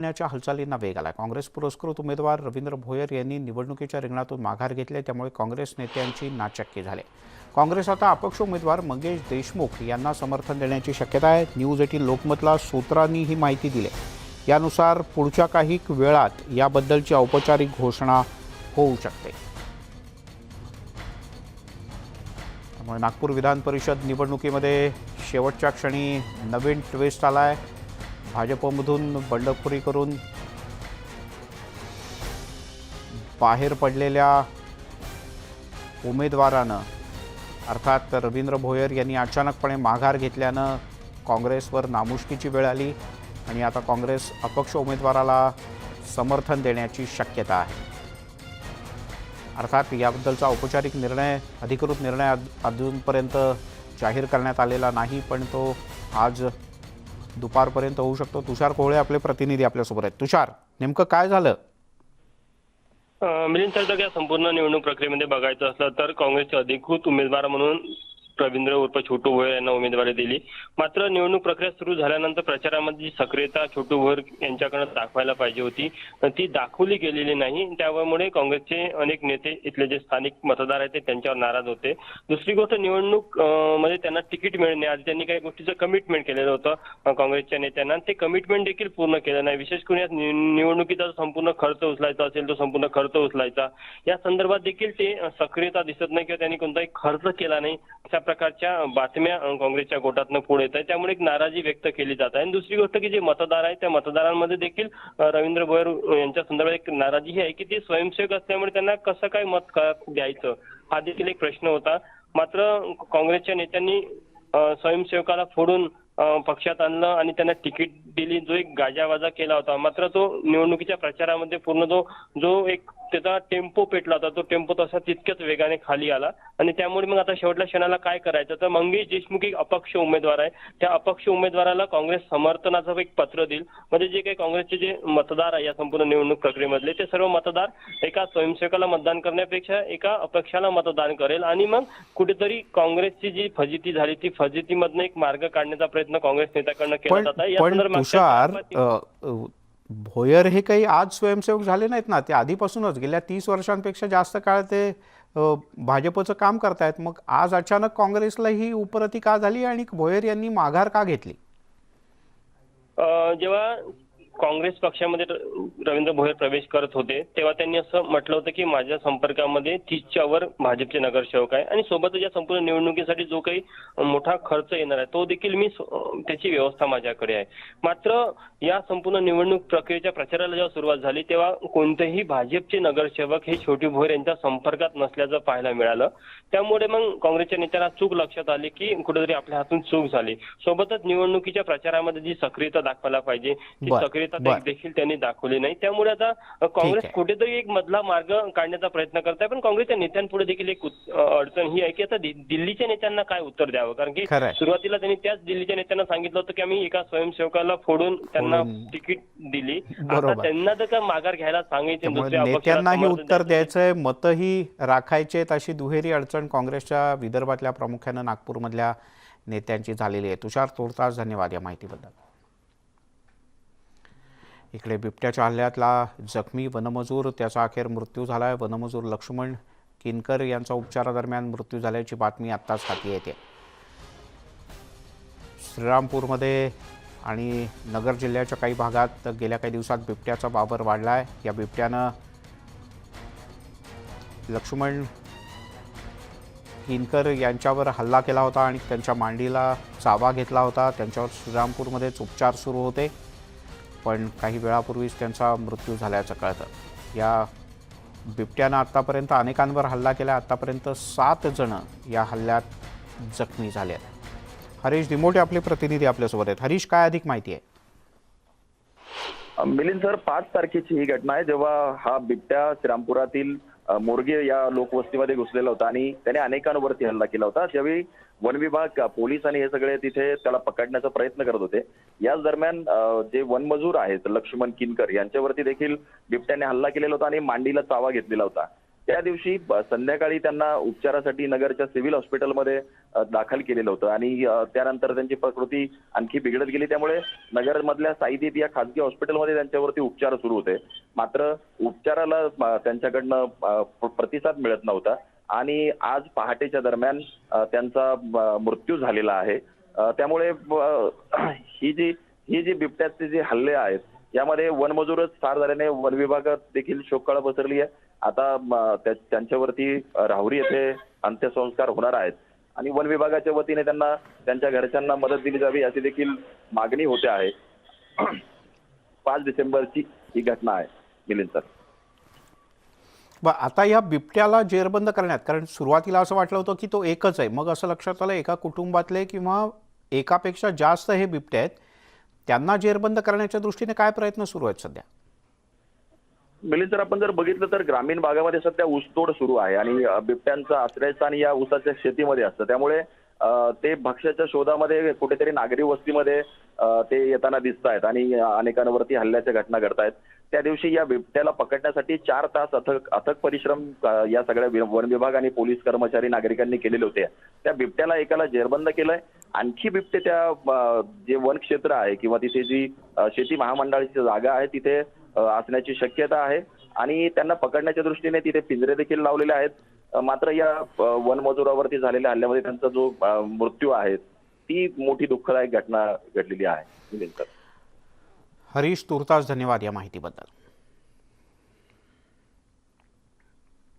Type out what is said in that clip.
करण्याच्या हालचालींना वेग आला. काँग्रेस पुरस्कृत उमेदवार रवींद्र भोयर यांनी निवडणुकीच्या रिंगणातून माघार घेतली त्यामुळे काँग्रेस नेत्यांची नाचक्की झाली. काँग्रेस आता अपक्ष उमेदवार मंगेश देशमुख यांना समर्थन देण्याची शक्यता आहे. न्यूज एटीन लोकमतला सूत्रांनी ही माहिती दिली. यानुसार पुढच्या काही वेळात याबद्दलची औपचारिक घोषणा होऊ शकते. त्यामुळे नागपूर विधान परिषद निवडणुकीमध्ये शेवटच्या क्षणी नवीन ट्विस्ट आला आहे भाजपमधून बंडखोरी करून बाहेर पडलेल्या उमेदवारानं अर्थात रवींद्र भोयर यांनी अचानकपणे माघार घेतल्यानं काँग्रेसवर नामुष्कीची वेळ आली आणि आता काँग्रेस अपक्ष उमेदवाराला समर्थन देण्याची शक्यता आहे. अर्थात याबद्दलचा औपचारिक निर्णय अधिकृत निर्णय अजूनपर्यंत जाहीर करण्यात आलेला नाही पण तो आज दुपारपर्यंत होऊ शकतो. तुषार कोहळे आपले प्रतिनिधी आपल्यासोबत आहेत. तुषार नेमकं काय झालं? मिलिंद सर या संपूर्ण निवडणूक प्रक्रियेमध्ये बघायचं असलं तर काँग्रेसचे अधिकृत उमेदवार म्हणून रवींद्र उर्फ छोटू भोयर यांना उमेदवारी दिली. मात्र निवडणूक प्रक्रिया सुरू झाल्यानंतर प्रचारामध्ये जी सक्रियता छोटू भोयर यांच्याकडे दाखवायला पाहिजे होती ती दाखवली गेलेली नाही. त्यामुळे काँग्रेसचे अनेक नेते इथले जे स्थानिक मतदार आहेत ते त्यांच्यावर नाराज होते. दुसरी गोष्ट निवडणूकमध्ये त्यांना तिकीट मिळण्याआधी त्यांनी काही गोष्टीचं कमिटमेंट केलेलं होतं काँग्रेसच्या नेत्यांना. ते कमिटमेंट देखील पूर्ण केलं नाही. विशेष करून या निवडणुकीचा जो संपूर्ण खर्च उचलायचा असेल तो संपूर्ण खर्च उचलायचा. या संदर्भात देखील ते सक्रियता दिसत नाही किंवा त्यांनी कोणताही खर्च केला नाही. अशा प्रकारच्या बातम्या काँग्रेसच्या गोटातनं पुढे येत आहेत. त्यामुळे एक नाराजी व्यक्त केली जात आहे. आणि दुसरी गोष्ट की जे मतदार आहेत त्या मतदारांमध्ये देखील रवींद्र भोयर यांच्या संदर्भात एक नाराजी ही आहे की ते स्वयंसेवक असल्यामुळे त्यांना कसं काय मत द्यायचं? हा देखील एक प्रश्न होता. मात्र काँग्रेसच्या नेत्यांनी स्वयंसेवकाला फोडून पक्षात आणलं आणि त्यांना तिकीट दिली. जो एक गाजावाजा केला होता. मात्र तो निवडणुकीच्या प्रचारामध्ये पूर्ण जो जो एक त्याचा टेम्पो पेटला होता. तो टेम्पो तसा तितक्याच वेगाने खाली आला. आणि त्यामुळे मग आता शेवटल्या क्षणाला काय करायचं? तर मंगेश देशमुख एक अपक्ष उमेदवार आहे. त्या अपक्ष उमेदवाराला काँग्रेस समर्थनाचं एक पत्र देईल. म्हणजे जे काही काँग्रेसचे जे मतदार आहे या संपूर्ण निवडणूक प्रक्रियेमधले ते सर्व मतदार एका स्वयंसेवकाला मतदान करण्यापेक्षा एका अपक्षाला मतदान करेल. आणि मग कुठेतरी काँग्रेसची जी फजिती झाली ती फजितीमधनं एक मार्ग काढण्याचा प्रयत्न काँग्रेस नेत्याकडनं केला जात आहे. या संदर्भात भोयर हे काही आज स्वयंसेवक झाले नाहीत ना. ते आधीपासूनच गेल्या तीस वर्षांपेक्षा जास्त काळ ते भाजपचं काम करतायत. मग आज अचानक काँग्रेसला ही उपरती का झाली आणि भोयर यांनी माघार का घेतली? जेव्हा काँग्रेस पक्षामध्ये रवींद्र भोयर प्रवेश करत होते तेव्हा त्यांनी असं म्हटलं होतं की माझ्या संपर्कामध्ये तीसच्या वर भाजपचे नगरसेवक आहे आणि सोबतच या संपूर्ण निवडणुकीसाठी जो काही मोठा खर्च येणार आहे तो देखील मी त्याची व्यवस्था माझ्याकडे आहे. मात्र या संपूर्ण निवडणूक प्रक्रियेच्या प्रचाराला जेव्हा सुरुवात झाली तेव्हा कोणतेही भाजपचे नगरसेवक हे छोटी भोयर यांच्या संपर्कात नसल्याचं पाहायला मिळालं. त्यामुळे मग काँग्रेसच्या नेत्यांना चूक लक्षात आली की कुठेतरी आपल्या हातून चूक झाली. सोबतच निवडणुकीच्या प्रचारामध्ये जी सक्रियता दाखवायला पाहिजे ती बर, सक्रियता बर. दे- देखील त्यांनी दाखवली नाही त्यामुळे आता काँग्रेस. कुठेतरी एक मधला मार्ग काढण्याचा प्रयत्न करत आहे पण काँग्रेसच्या नेत्यांपुढे देखील एक अडचण ही आहे की आता दिल्लीच्या नेत्यांना काय उत्तर द्यावं कारण की. सुरुवातीला त्यांनी त्याच दिल्लीच्या नेत्यांना सांगितलं होतं की आम्ही एका स्वयंसेवकाला फोडून त्यांना. तिकीट दिली आता. त्यांना तर का माघार घ्यायला सांगायचे नेत्यांनाही उत्तर द्यायचं. द्यायचंय मतही राखायचे अशी दुहेरी अडचण काँग्रेसच्या विदर्भातल्या प्रामुख्यानं नागपूरमधल्या नेत्यांची झालेली आहे तुषार तोडतास धन्यवाद या माहितीबद्दल इकडे बिबट्याच्या हल्ल्यातला जखमी वनमजूर त्याचा अखेर मृत्यू झाला आहे वनमजूर लक्ष्मण किनकर यांचा उपचारादरम्यान मृत्यू झाल्याची बातमी आत्ताच हाती येते. श्रीरामपूरमध्ये आणि नगर जिल्ह्याच्या काही भागात गेल्या काही दिवसात बिबट्याचा वावर वाढला आहे या बिबट्यानं लक्ष्मण किनकर यांच्यावर हल्ला केला होता आणि त्यांच्या मांडीला चावा घेतला होता. त्यांच्यावर श्रीरामपूरमध्येच उपचार सुरू होते. पण काही वेळापूर्वीच त्यांचा मृत्यू झाल्याचं कळतं. या बिबट्यानं आत्तापर्यंत अनेकांवर हल्ला केला. आत्तापर्यंत सात जण या हल्ल्यात जखमी झाले आहेत. हरीश दिमोटे आपले प्रतिनिधी आपल्यासोबत आहेत. हरीश काय अधिक माहिती आहे? मिलिंद सर पाच तारखेची ही घटना आहे जेव्हा हा बिबट्या श्रीरामपुरातील मोरगे या लोकवस्तीमध्ये घुसलेला होता आणि त्याने अनेकांवरती हल्ला केला होता. ज्यावेळी वन विभाग पोलीस आणि हे सगळे तिथे त्याला पकडण्याचा प्रयत्न करत होते. याच दरम्यान जे वनमजूर आहेत लक्ष्मण किनकर यांच्यावरती देखील बिबट्याने हल्ला केलेला होता आणि मांडीला चावा घेतलेला होता. त्या दिवशी संध्याकाळी त्यांना उपचारासाठी नगरच्या सिव्हिल हॉस्पिटलमध्ये दाखल केलेलं होतं आणि त्यानंतर त्यांची प्रकृती आणखी बिघडत गेली. त्यामुळे नगरमधल्या साईदीप या खासगी हॉस्पिटलमध्ये त्यांच्यावरती उपचार सुरू होते. मात्र उपचाराला त्यांच्याकडनं प्रतिसाद मिळत नव्हता आणि आज पहाटेच्या दरम्यान त्यांचा मृत्यू झालेला आहे. त्यामुळे ही जी ही जी बिबट्याचे जे हल्ले आहेत यामध्ये वनमजूरच ठार झाल्याने वन विभागात देखील शोककळा पसरली आहे. आता त्यांच्यावरती राहुरी येथे अंत्यसंस्कार होणार आहेत. आणि वन विभागाच्या वतीने त्यांना त्यांच्या घरच्यांना मदत दिली जावी अशी देखील मागणी होते आहे. पाच डिसेंबरची ही घटना आहे. मिलिंद सर. आता या बिबट्याला जेरबंद करण्यात कारण सुरुवातीला असं वाटलं होतं की तो एकच आहे. मग असं लक्षात आलं एका कुटुंबातले किंवा एकापेक्षा जास्त हे बिबटे आहेत त्यांना जेरबंद करण्याच्या दृष्टीने काय प्रयत्न सुरू आहेत सध्या? मिलिंद जर आपण जर बघितलं तर ग्रामीण भागामध्ये सध्या ऊसतोड सुरू आहे आणि बिबट्यांचा आश्रयस्थान या ऊसाच्या शेतीमध्ये असतं. त्यामुळे ते भक्ष्याच्या शोधामध्ये कुठेतरी नागरी वस्तीमध्ये ते येताना दिसत आहेत आणि अनेकांवरती हल्ल्याच्या घटना घडत आहेत त्या दिवशी या बिबट्याला पकडण्यासाठी चार तास अथक अथक परिश्रम या सगळ्या वि- वन विभाग आणि पोलीस कर्मचारी नागरिकांनी केलेले होते. त्या बिबट्याला एकाला जेरबंद केलंय. आणखी बिबटे त्या जे वन क्षेत्र आहे किंवा तिथे जी शेती महामंडळाची जागा आहे तिथे असण्याची शक्यता आहे. आणि त्यांना पकडण्याच्या दृष्टीने तिथे पिंजरे देखील लावलेले आहेत. मात्र या वनमजुरावरती झालेल्या हल्ल्यामध्ये त्यांचा जो मृत्यू आहे ती मोठी दुःखदायक घटना घडलेली आहे. हरीश तुर्तास धन्यवाद या माहितीबद्दल.